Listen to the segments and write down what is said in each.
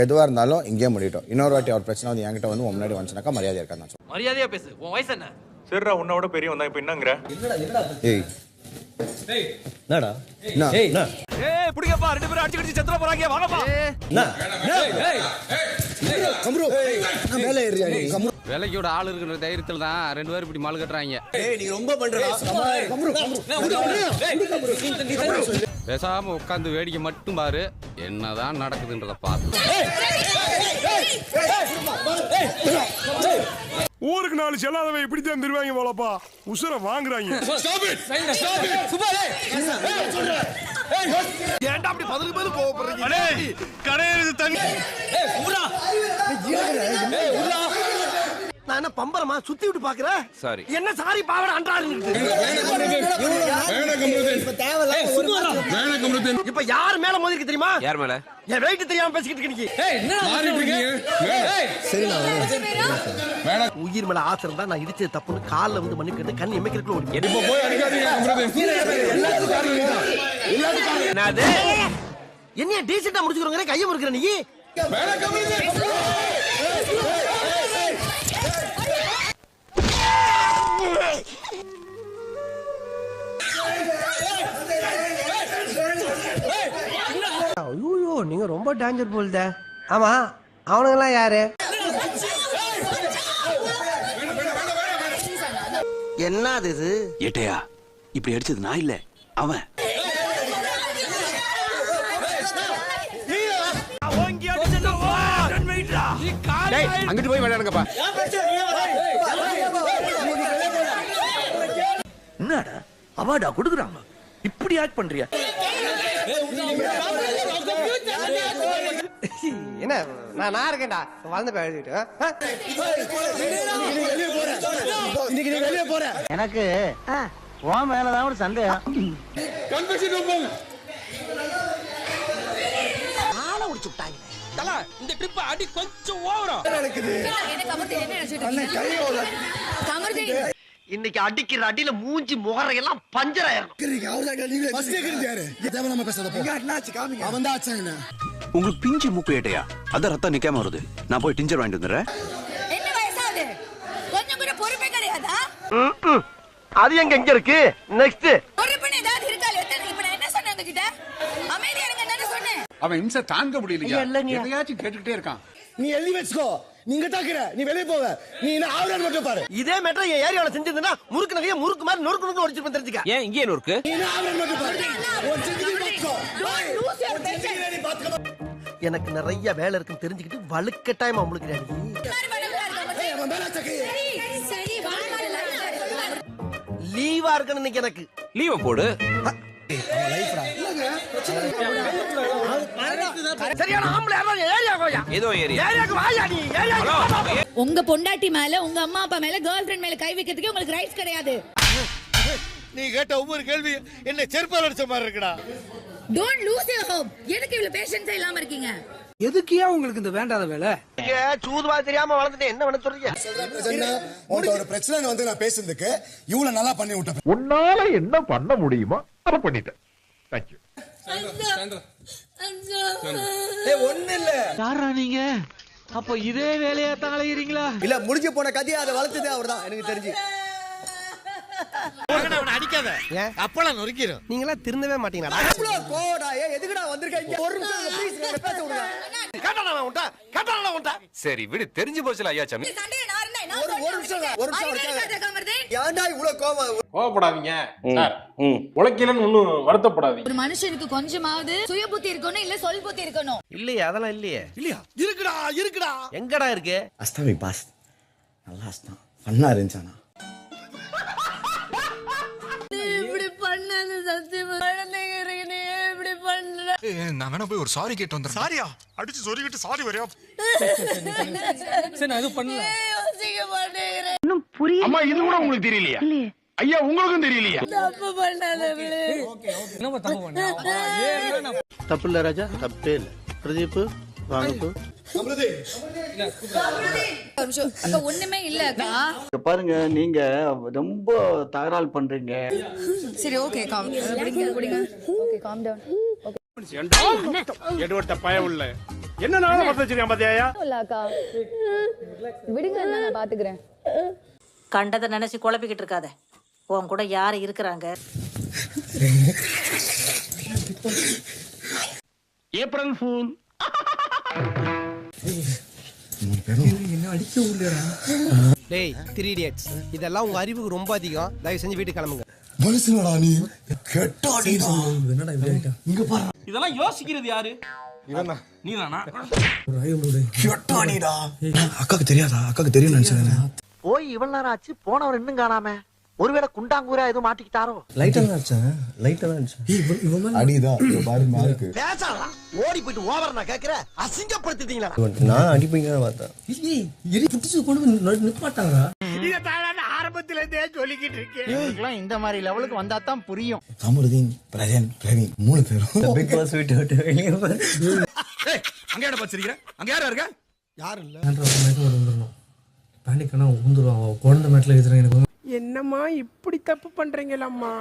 எதுவாக இருந்தாலும் இங்கேயே முடியட்டும் இன்னொரு வாட்டி அவர் பிரச்சனை வந்து என்கிட்ட வந்து முன்னாடி வந்துச்சுனாக்கா மரியாதை இருக்காது நான் சொல்றேன். மரியாதையா பேசு உன் வயசு என்ன சரிடா உன்னோட பெரியவன் தான் இப்போ என்னங்கிற ஏய் என்னடா என்ன? ஏய் புடிங்கப்பா ரெண்டு பேரும் அடிச்சு அடிச்சு செத்துற போறாங்க வாங்கப்பா என்ன கம்ரு நான் மேலே ஏறியா நீ கம்ரு விலைக்கோட ஆள் இருக்கிற தைரியத்துல தான் ரெண்டு பேரும் இப்படி மால் கட்டுறாங்க ஏய் நீ ரொம்ப பண்றடா கம்ரு கம்ரு பேசாம உட்காந்து வேடிக்கை மட்டும் பாரு. என்னதான் நடக்குதுன்றத பார்த்து ஊருக்கு நாலு செல்லாதவன் இப்படி தான் தருவாங்க போலப்பா. உசுர வாங்குறாங்க. ஏன்டா அப்படி பதிலுக்கு பதில் கோவப்படுறீங்க? கரையிறது தண்ணி நான் என்ன பம்பரமா சுத்தி விட்டு பாக்குற சாரி. என்ன சாரி பாவட அன்றாரு இப்ப யார் மேல மோதிருக்கு தெரியுமா யார் மேல என் வெயிட் தெரியாம பேசிக்கிட்டு இருக்க நீ உயிர் மேல ஆசை இருந்தா நான் இடிச்சது தப்புன்னு கால்ல வந்து மண்ணு கேட்டு கண் எமைக்கிறதுக்குள்ள ஓடி என்னது என்னைய டீசெண்டா முடிச்சுக்கிறோங்க கையை முறுக்கிற நீ நீங்க ரொம்ப டேஞ்சர் போல்த ஆமா அவனுங்கெல்லாம் யாரு? என்னது இது? ஏட்டையா இப்படி அடிச்சது நான் இல்ல அவன். அங்கிட்டு போய் விளையாடுங்கப்பா. என்னடா அவார்டா கொடுக்குறாங்க. இப்படி ஆக்ட் பண்றியா? என்ன? நான் நான் இருக்கேன்டா. வளர்ந்து எழுதிட்டு எனக்கு உன் மேலதான் ஒரு சந்தேகம். ஆளை உடிச்சு விட்டாங்க. இந்த ட்ரிப் அடி கொஞ்சம் ஓவரா. இன்னைக்கு அடிக்கிற அடியில மூஞ்சி முகரையெல்லாம் பஞ்சர் ஆயிரும் உங்களுக்கு பிஞ்சு மூக்கு ஏட்டையா? அதான் ரத்தம் நிக்காம வருது. நான் போய் டிஞ்சர் வாங்கிட்டு வந்துடுறேன். என்ன வயசாகுது? கொஞ்சம் கூட பொறுப்பே கிடையாதா? அது எங்க எங்க இருக்கு? நெக்ஸ்ட் பொறுப்புன்னு ஏதாவது இருக்கா எத்தனை இப்ப நான் என்ன சொன்னேன் உங்ககிட்ட? அமைதியா இருங்க தானே சொன்னேன்? அவன் இம்சை தாங்க முடியலையா. எதையாச்சும் கேட்டுக்கிட்டே இருக்கான். நீ எழுதி வச்சுக்கோ. நீங்க தாக்குற. நீ வெளியே போவ. நீ என்ன ஆவலான்னு மட்டும் பாரு இதே மேட்டர் என் ஏரியாவில் செஞ்சிருந்தா முறுக்கு நகைய முறுக்கு மாதிரி நொறுக்கு நொறுக்கு ஒடிச்சிருப்பேன் தெரிஞ்சுக்க. ஏன் இங்கே இருக்கு நீ என்ன மட்டும் பாரு எனக்கு நிறைய வேலை இருக்குன்னு தெரிஞ்சுக்கிட்டு வலுக்கட்டாயமா வாழ்வாரு லீவா இருக்கணும் இன்னைக்கு எனக்கு. லீவ போடு. உங்க பொண்டாட்டி மேல உங்க அம்மா அப்பா மேல கேர்ள் ஃபிரெண்ட் மேல கை வைக்கிறதுக்கு உங்களுக்கு ரைட்ஸ் கிடையாது. நீ கேட்ட ஒவ்வொரு கேள்வி என்ன செருப்பால் அடிச்ச மாதிரி இருக்குடா. டோன்ட் லூஸ் யுவர் ஹோப் எதுக்கு இவ்வளவு பேஷன்ஸே இல்லாம இருக்கீங்க? எதுக்கியா உங்களுக்கு இந்த வேண்டாத வேலை? சூதுவா தெரியாம வளர்ந்துட்டேன். என்ன பண்ண சொல்றீங்க? ஒரு பிரச்சனை வந்து நான் பேசுனதுக்கு இவ்வளவு நல்லா பண்ணி விட்ட உன்னால என்ன பண்ண முடியுமோ அதை பண்ணிட்டேன். தேங்க்யூ யாரா நீங்க? அப்ப இதே வேலையா தலையிறீங்களா இல்ல முடிஞ்சு போன கதையை அதை வளர்த்ததே அவர்தான் எனக்கு தெரிஞ்சு. அடிக்காத. அப்பெல்லாம் நொறுக்கிடும் நீங்களா திருந்தவே மாட்டீங்களா? கோடா ஏ எதுக்குடா வந்திருக்கீங்க ஒரு நிமிஷம் ப்ளீஸ் பேச விடுங்க. கேட்டானா உன்ட்ட? கேட்டானா உன்ட்ட? சரி விடு. தெரிஞ்சு போச்சுல ஐயா சாமி. சண்டையை நான் இருந்தேன் நான் ஒரு- ஒரு நிமிஷம் சொல்றேன். ஒரு நிமிஷம் அறிவே இருக்காங்க. இல்லாத கமர்தீன். ஏன்டா இவ்வளவு கோவம்? கோவப்படாதீங்க சார். உழைக்கலன்னு ஒன்னும் வருத்தப்படாதீங்க. ஒரு மனுஷனுக்கு கொஞ்சமாவது சுய புத்தி இருக்கணும் இல்ல சொல் புத்தி இருக்கணும். இல்லையே அதெல்லாம் இல்லையே. இல்லையா? இருக்குடா இருக்குடா. எங்கடா இருக்கு? அஸ்தாமி பாஸ். நல்லா அஸ்தான். ஃபன்னா இருந்துச்சானா சத்தியமா? குழந்தைங்க பண்ற நான் வேணா போய் ஒரு சாரி கேட்டு வந்துடுறேன். சாரியா? அடிச்சு சொல்லிக்கிட்டு சாரி வரையா? சரி நான் எதுவும் பண்ணல. ஏன் யோசிக்க மாட்டேங்கிறேன். அம்மா இது கூட உங்களுக்கு தெரியலையா? ஐயா உங்களுக்கும் தெரியலையா? தப்பு பண்ணாத விடு. என்னமா தப்பு பண்ண? தப்பு இல்ல ராஜா தப்பே இல்ல. பிரதீப் ஒண்ணுமே இல்ல அக்கா பாருங்க நீங்க ரொம்ப தகராறு பண்றீங்க. சரி okay calm okay calm down எடுவட்ட பய உள்ள என்ன நாள பத்த வச்சிருக்கேன் பாத்தியா? அக்கா விடுங்க நான் பாத்துக்கிறேன். கண்டதை நினைச்சு குழப்பிக்கிட்டு இருக்காத. உன் கூட யாரு இருக்கிறாங்க? ஏப்ரல் ஃபூல் டேய் த்ரீ இடியட்ஸ் இதெல்லாம் உங்க அறிவுக்கு ரொம்ப அதிகம். தயவு செஞ்சு வீட்டுக்கு கிளம்புங்க. இதெல்லாம் யோசிக்கிறது யாரு? நீதானா? அக்காக்கு தெரியாதா? அக்காக்கு தெரியும் நினைச்சேன். போய் இவ்வளவு நேரம் ஆச்சு போனவர் இன்னும் காணாம. ஒருவேளை குண்டாங்கூரா எதுவும் மாட்டிக்கிட்டாரோ? லைட்டா தான் அடிச்சேன் லைட்டா தான் அடிச்சேன் அடிதான் பாரு மார்க்கு. பேசாதா ஓடி போயிட்டு ஓவர் நான் கேக்குறேன். அசிங்கப்படுத்திட்டீங்களா? நான் அடிப்பீங்க பார்த்தேன் இத தானே ஆரம்பத்துல இருந்தே சொல்லிக்கிட்டு இருக்கேன். இந்த மாதிரி லெவலுக்கு வந்தா தான் புரியும். கமருதீன் பிரஜன் பிரவீன் மூணு பேரும். பிக் பாஸ் விட்டு விட்டு வெளியே அங்க யார பச்சிருக்கிற அங்க யாரா இருக்க? யாரும் இல்ல பேனிக்கானா ஊந்துருவான் குழந்தை மேட்டில் எழுதுறேன் எனக்கு. என்னம்மா இப்படி தப்பு பண்றீங்களம்மா?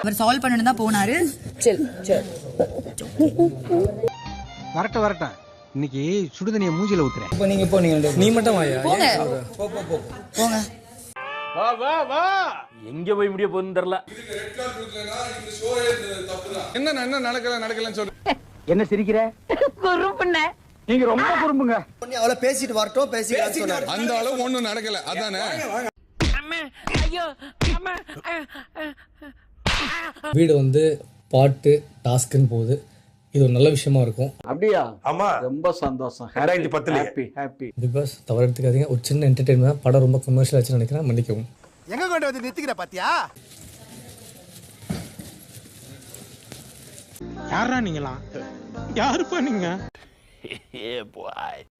அவர் சால்வ் பண்ணணும் தான் போனாரு. சரி சரி. வரட்டும் வரட்டும். இன்னைக்கு சுடுதண்ணிய மூஞ்சில ஊத்துறேன். இப்போ நீங்க போனீங்க நீ மட்டும் வாயா? போங்க. போங்க. வா வா வா. எங்க போய் முடிய போகுதுன்னு தெரியல. என்ன என்ன நடக்கல நடக்கலன்னு சொல்லு. என்ன சிரிக்கிற? குறும்புண்ண நீங்க ரொம்ப குறும்புங்க. அவள பேசிட்டு வரட்டும் சொன்னாரு அந்த அளவு ஒண்ணும் நடக்கல அதானே? வீடு வந்து பாட்டு டாஸ்க்குன்னு போகுது. இது ஒரு நல்ல விஷயமா இருக்கும். அப்படியா? ஆமா. ரொம்ப சந்தோஷம். ரெண்டாயிரத்தி பத்துலயே. ஹாப்பி ஹாப்பி பிகாஸ் தவறு எடுத்துக்காதீங்க. ஒரு சின்ன என்டர்டைன்மெண்ட் படம் ரொம்ப கமர்ஷியல் ஆச்சுன்னு நினைக்கிறேன். மன்னிக்கவும். எங்க கொண்டு வந்து நிறுத்திக்கிற பாத்தியா? யாரா நீங்களா யாருப்பா நீங்க?